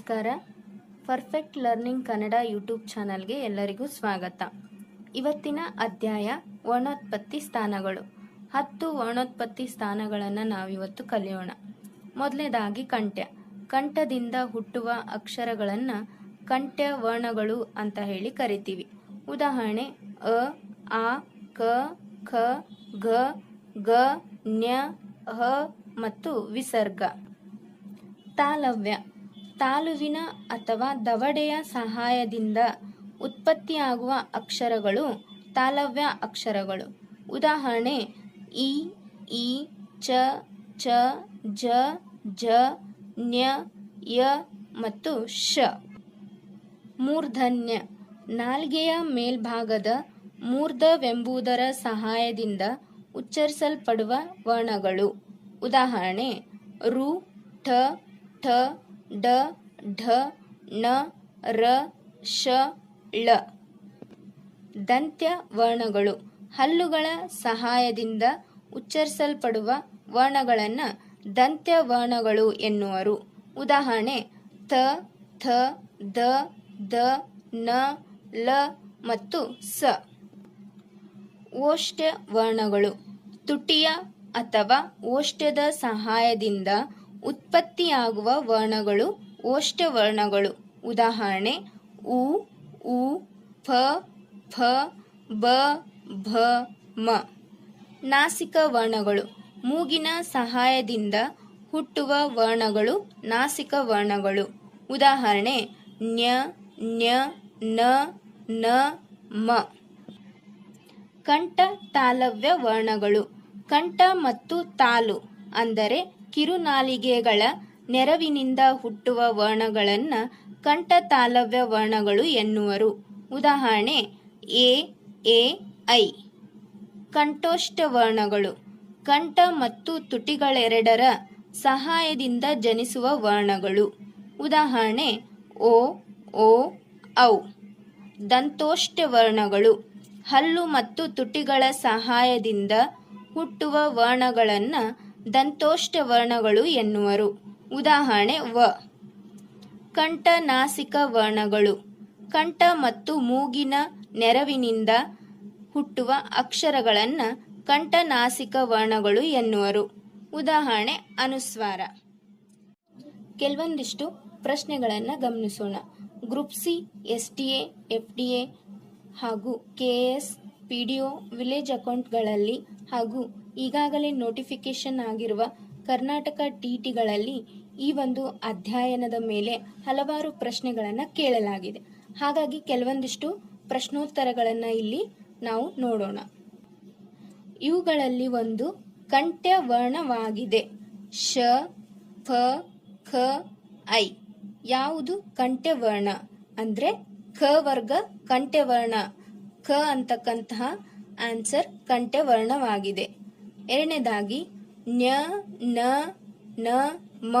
ನಮಸ್ಕಾರ. Perfect learning Kannada YouTube ಚಾನಲ್ಗೆ ಎಲ್ಲರಿಗೂ ಸ್ವಾಗತ. ಇವತ್ತಿನ ಅಧ್ಯಾಯ ವರ್ಣೋತ್ಪತ್ತಿ ಸ್ಥಾನಗಳು. ಹತ್ತು ವರ್ಣೋತ್ಪತ್ತಿ ಸ್ಥಾನಗಳನ್ನು ನಾವಿವತ್ತು ಕಲಿಯೋಣ. ಮೊದಲನೇದಾಗಿ ಕಂಠ್ಯ ಕಂಠದಿಂದ ಹುಟ್ಟುವ ಅಕ್ಷರಗಳನ್ನು ಕಂಠ್ಯ ವರ್ಣಗಳು ಅಂತ ಹೇಳಿ ಕರಿತೀವಿ. ಉದಾಹರಣೆ, ಅ, ಆ, ಕ, ಖ ಗ ಗ, ನ್ಯ, ಹ ಮತ್ತು ವಿಸರ್ಗ. ತಾಲವ್ಯ. ತಾಲುವಿನ ಅಥವಾ ದವಡೆಯ ಸಹಾಯದಿಂದ ಉತ್ಪತ್ತಿಯಾಗುವ ಅಕ್ಷರಗಳು ತಾಲವ್ಯ ಅಕ್ಷರಗಳು. ಉದಾಹರಣೆ ಇ ಇ ಚ ಚ, ಜ ಜ, ನ್ಯ, ಯ ಮತ್ತು ಶ ಮೂರ್ಧನ್ಯ. ನಾಲ್ಗೆಯ ಮೇಲ್ಭಾಗದ ಮೂರ್ಧವೆಂಬುದರ ಸಹಾಯದಿಂದ ಉಚ್ಚರಿಸಲ್ಪಡುವ ವರ್ಣಗಳು. ಉದಾಹರಣೆ, ರು, ಠ ಠ ಡ, ಢ, ಣ, ರ ಶ ಳ. ದಂತ್ಯ ವರ್ಣಗಳು ಹಲ್ಲುಗಳ ಸಹಾಯದಿಂದ ಉಚ್ಚರಿಸಲ್ಪಡುವ ವರ್ಣಗಳನ್ನು ದಂತ್ಯ ವರ್ಣಗಳು ಎನ್ನುವರು. ಉದಾಹರಣೆ, ತ, ಥ, ದ ದ, ನ, ಲ ಮತ್ತು ಸ. ಓಷ್ಟ್ಯ ವರ್ಣಗಳು ತುಟಿಯ ಅಥವಾ ಓಷ್ಟ್ಯದ ಸಹಾಯದಿಂದ ಉತ್ಪತ್ತಿಯಾಗುವ ವರ್ಣಗಳು ಓಷ್ಟವರ್ಣಗಳು ಉದಾಹರಣೆ, ಉ ಉ, ಫ ಫ, ಬ, ಭ, ಮ. ನಾಸಿಕ ವರ್ಣಗಳು. ಮೂಗಿನ ಸಹಾಯದಿಂದ ಹುಟ್ಟುವ ವರ್ಣಗಳು ನಾಸಿಕ ವರ್ಣಗಳು. ಉದಾಹರಣೆ, ನ್ಯ ನ್ಯ, ನ ನ, ಮ. ಕಂಠ ತಾಲವ್ಯ ವರ್ಣಗಳು. ಕಂಠ ಮತ್ತು ತಾಲು. ಅಂದರೆ ಕಿರುನಾಲಿಗೆಗಳ ನೆರವಿನಿಂದ ಹುಟ್ಟುವ ವರ್ಣಗಳನ್ನು ಕಂಠತಾಲವ್ಯ ವರ್ಣಗಳು ಎನ್ನುವರು. ಉದಾಹರಣೆ, ಎ ಎ, ಐ. ಕಂಠೋಷ್ಟ ವರ್ಣಗಳು. ಕಂಠ ಮತ್ತು ತುಟಿಗಳೆರಡರ ಸಹಾಯದಿಂದ ಜನಿಸುವ ವರ್ಣಗಳು. ಉದಾಹರಣೆ, ಓ ಓ, ಔ. ದಂತೋಷ್ಟ ವರ್ಣಗಳು. ಹಲ್ಲು ಮತ್ತು ತುಟಿಗಳ ಸಹಾಯದಿಂದ ಹುಟ್ಟುವ ವರ್ಣಗಳನ್ನು ದಂತೋಷ್ಠ ವರ್ಣಗಳು ಎನ್ನುವರು. ಉದಾಹರಣೆ ವ. ಕಂಠನಾಸಿಕ ವರ್ಣಗಳು ಕಂಠ ಮತ್ತು ಮೂಗಿನ ನೆರವಿನಿಂದ ಹುಟ್ಟುವ ಅಕ್ಷರಗಳನ್ನು ಕಂಠನಾಸಿಕ ವರ್ಣಗಳು ಎನ್ನುವರು. ಉದಾಹರಣೆ ಅನುಸ್ವಾರ. ಕೆಲವೊಂದಿಷ್ಟು ಪ್ರಶ್ನೆಗಳನ್ನು ಗಮನಿಸೋಣ. Group C, S T A, F D A ಹಾಗೂ K S, P D O, village ಅಕೌಂಟ್ಗಳಲ್ಲಿ ಹಾಗೂ ಈಗಾಗಲೇ ನೋಟಿಫಿಕೇಶನ್ ಆಗಿರುವ ಕರ್ನಾಟಕ ಟಿಟಿಗಳಲ್ಲಿ ಈ ಒಂದು ಅಧ್ಯಯನದ ಮೇಲೆ ಹಲವಾರು ಪ್ರಶ್ನೆಗಳನ್ನು ಕೇಳಲಾಗಿದೆ. ಹಾಗಾಗಿ ಕೆಲವೊಂದಿಷ್ಟು ಪ್ರಶ್ನೋತ್ತರಗಳನ್ನು ಇಲ್ಲಿ ನಾವು ನೋಡೋಣ. ಇವುಗಳಲ್ಲಿ ಒಂದು ಕಂಠ್ಯವರ್ಣವಾಗಿದೆ ಶ, ಫ, ಖ, ಐ. ಯಾವುದು ಕಂಠ್ಯ ವರ್ಣ ಅಂದ್ರೆ ಖ ವರ್ಗ ಕಂಠ್ಯ ವರ್ಣ ಖ ಅಂತಕ್ಕಂತಹ ಆನ್ಸರ್ ಕಂಠ್ಯ ವರ್ಣವಾಗಿದೆ ಎರಡನೇದಾಗಿ ನ್ಯ, ನ ನ, ಮ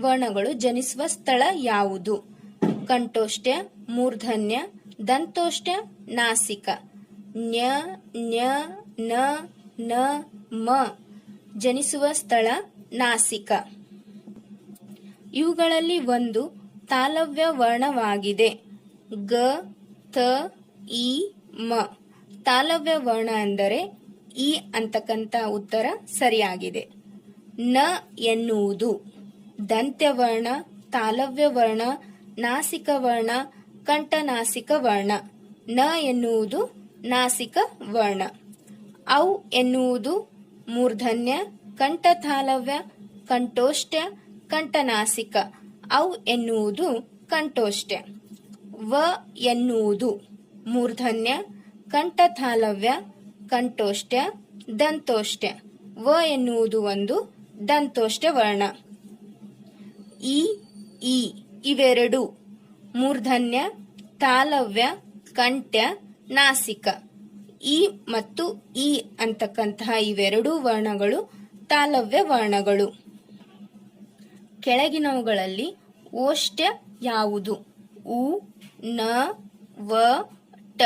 ವರ್ಣಗಳು ಜನಿಸುವ ಸ್ಥಳ ಯಾವುದು? ಕಂಠೋಷ್ಟ್ಯ ಮೂರ್ಧನ್ಯ ದಂತೋಷ್ಟ್ಯ ನಾಸಿಕ. ನ್ಯ ನ್ಯ, ನ ನ, ಮ ಜನಿಸುವ ಸ್ಥಳ ನಾಸಿಕ. ಇವುಗಳಲ್ಲಿ ಒಂದು ತಾಲವ್ಯ ವರ್ಣವಾಗಿದೆ. ಗ, ತ, ಇ, ಮ. ತಾಲವ್ಯ ವರ್ಣ ಅಂದರೆ ಇ ಅಂತಕ್ಕಂಥ ಉತ್ತರ ಸರಿಯಾಗಿದೆ. ನ ಎನ್ನುವುದು ದಂತ್ಯವರ್ಣ ತಾಲವ್ಯ ವರ್ಣ ನಾಸಿಕ ವರ್ಣ ಕಂಠನಾಸಿಕ ವರ್ಣ ನ ಎನ್ನುವುದು ನಾಸಿಕ ವರ್ಣ ಔ ಎನ್ನುವುದು ಮೂರ್ಧನ್ಯ, ಕಂಠತಾಲವ್ಯ ಕಂಠೋಷ್ಟ್ಯ ಕಂಠನಾಸಿಕ. ಔ ಎನ್ನುವುದು ಕಂಠೋಷ್ಟ್ಯ ವ ಎನ್ನುವುದು ಮೂರ್ಧನ್ಯ, ಕಂಠತಾಲವ್ಯ ಕಂಠೋಷ್ಟ್ಯ ದಂತೋಷ್ಟ ವ ಎನ್ನುವುದು ಒಂದು ದಂತೋಷ್ಟ ವರ್ಣ. ಇ ಇ ಇವೆರಡು. ಮೂರ್ಧನ್ಯ, ತಾಲವ್ಯ ಕಂಠ್ಯ ನಾಸಿಕ. ಇ ಮತ್ತು ಇ ಅಂತಕ್ಕಂತಹ ಇವೆರಡೂ ವರ್ಣಗಳು ತಾಲವ್ಯ ವರ್ಣಗಳು. ಕೆಳಗಿನವುಗಳಲ್ಲಿ ಓಷ್ಟ್ಯ ಯಾವುದು? ಉ, ನ, ವ, ಟ.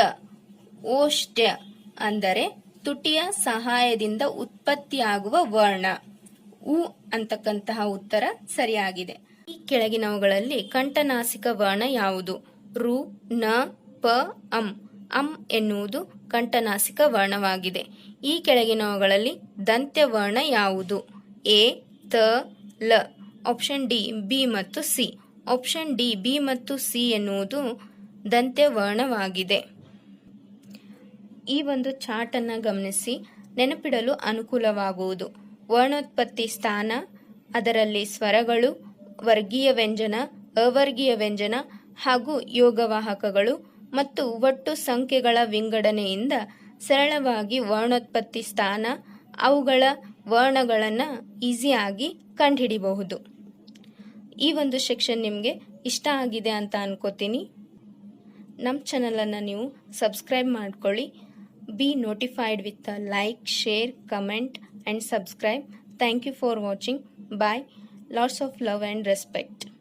ಓಷ್ಟ್ಯ. ಅಂದರೆ ತುಟಿಯ ಸಹಾಯದಿಂದ ಉತ್ಪತ್ತಿಯಾಗುವ ವರ್ಣ. ಉ ಅಂತಕ್ಕಂತಹ ಉತ್ತರ ಸರಿಯಾಗಿದೆ. ಈ ಕೆಳಗಿನವುಗಳಲ್ಲಿ ಕಂಠನಾಸಿಕ ವರ್ಣ ಯಾವುದು? ರು, ನ, ಪ, ಅಂ. ಅಂ ಎನ್ನುವುದು ಕಂಠನಾಸಿಕ ವರ್ಣವಾಗಿದೆ. ಈ ಕೆಳಗಿನವುಗಳಲ್ಲಿ ದಂತ್ಯವರ್ಣ ಯಾವುದು? ಎ, ತ, ಲ. ಆಪ್ಷನ್ ಡಿ, ಬಿ ಮತ್ತು ಸಿ. ಆಪ್ಷನ್ ಡಿ, ಬಿ ಮತ್ತು ಸಿ ಎನ್ನುವುದು ದಂತ್ಯವರ್ಣವಾಗಿದೆ ಈ ಒಂದು ಚಾರ್ಟ್ ಗಮನಿಸಿ ನೆನಪಿಡಲು ಅನುಕೂಲವಾಗುವುದು. ವರ್ಣೋತ್ಪತ್ತಿ ಸ್ಥಾನ, ಅದರಲ್ಲಿ ಸ್ವರಗಳು, ವರ್ಗೀಯ ವ್ಯಂಜನ, ಅವರ್ಗೀಯ ವ್ಯಂಜನ ಹಾಗೂ ಯೋಗವಾಹಕಗಳು ಮತ್ತು ಒಟ್ಟು ಸಂಖ್ಯೆಗಳ ವಿಂಗಡಣೆಯಿಂದ ಸರಳವಾಗಿ ವರ್ಣೋತ್ಪತ್ತಿ ಸ್ಥಾನ, ಅವುಗಳ ವರ್ಣಗಳನ್ನು ಈಸಿಯಾಗಿ ಕಂಡುಹಿಡಿಬಹುದು. ಈ ಒಂದು ಸೆಕ್ಷನ್ ನಿಮಗೆ ಇಷ್ಟ ಆಗಿದೆ ಅಂತ ಅನ್ಕೋತೀನಿ. ನಮ್ಮ ಚಾನಲನ್ನು ನೀವು ಸಬ್ಸ್ಕ್ರೈಬ್ ಮಾಡ್ಕೊಳ್ಳಿ. Be notified with a like, share, comment and subscribe. Thank you for watching. Bye. Lots of love and respect.